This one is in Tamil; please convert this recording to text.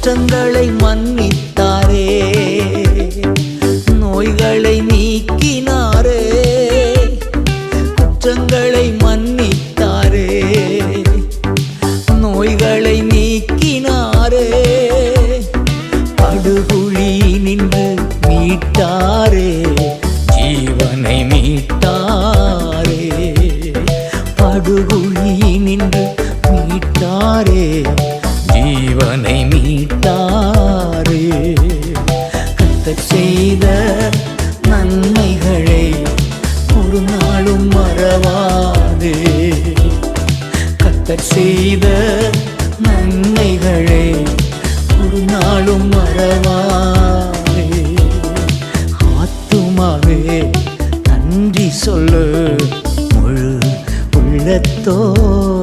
குற்றங்களை மன்னித்தாரே. நோய்களை நீக்கினாரே. குற்றங்களை மன்னித்தாரே. நோய்களை நீக்கினாரே. படுகுழி நின்று மீட்டாரே. ஜீவனை மீட்டாரே. படுகுழி நின்று மீட்டாரே. ஜீவனை மீட்டாரே. கத்த செய்த நன்மைகளை ஒரு நாளும் மறவாதே. கத்த செய்த நன்மைகளை ஒரு நாளும் மறவாதே. ஆத்துமாவே நன்றி சொல்லு முழு உள்ளத்தோ